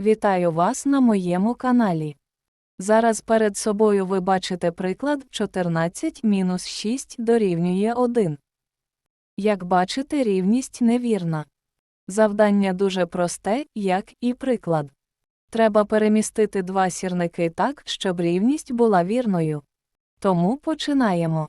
Вітаю вас на моєму каналі. Зараз перед собою ви бачите приклад 14 мінус 6 дорівнює 1. Як бачите, рівність невірна. Завдання дуже просте, як і приклад. Треба перемістити два сірники так, щоб рівність була вірною. Тому починаємо.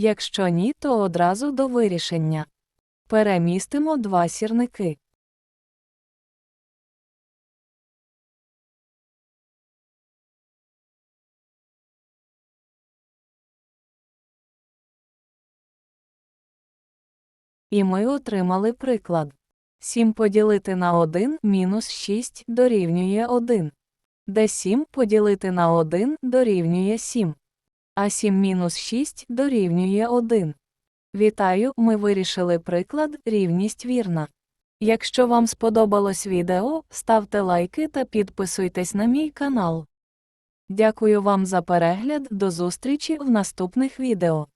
Якщо ні, то одразу до вирішення. Перемістимо два сірники. І ми отримали приклад. 7 поділити на 1 мінус 6 дорівнює 1. Де 7 поділити на 1 дорівнює 7. А 7 мінус 6 дорівнює 1. Вітаю, ми вирішили приклад рівність вірна. Якщо вам сподобалось відео, ставте лайки та підписуйтесь на мій канал. Дякую вам за перегляд, до зустрічі в наступних відео.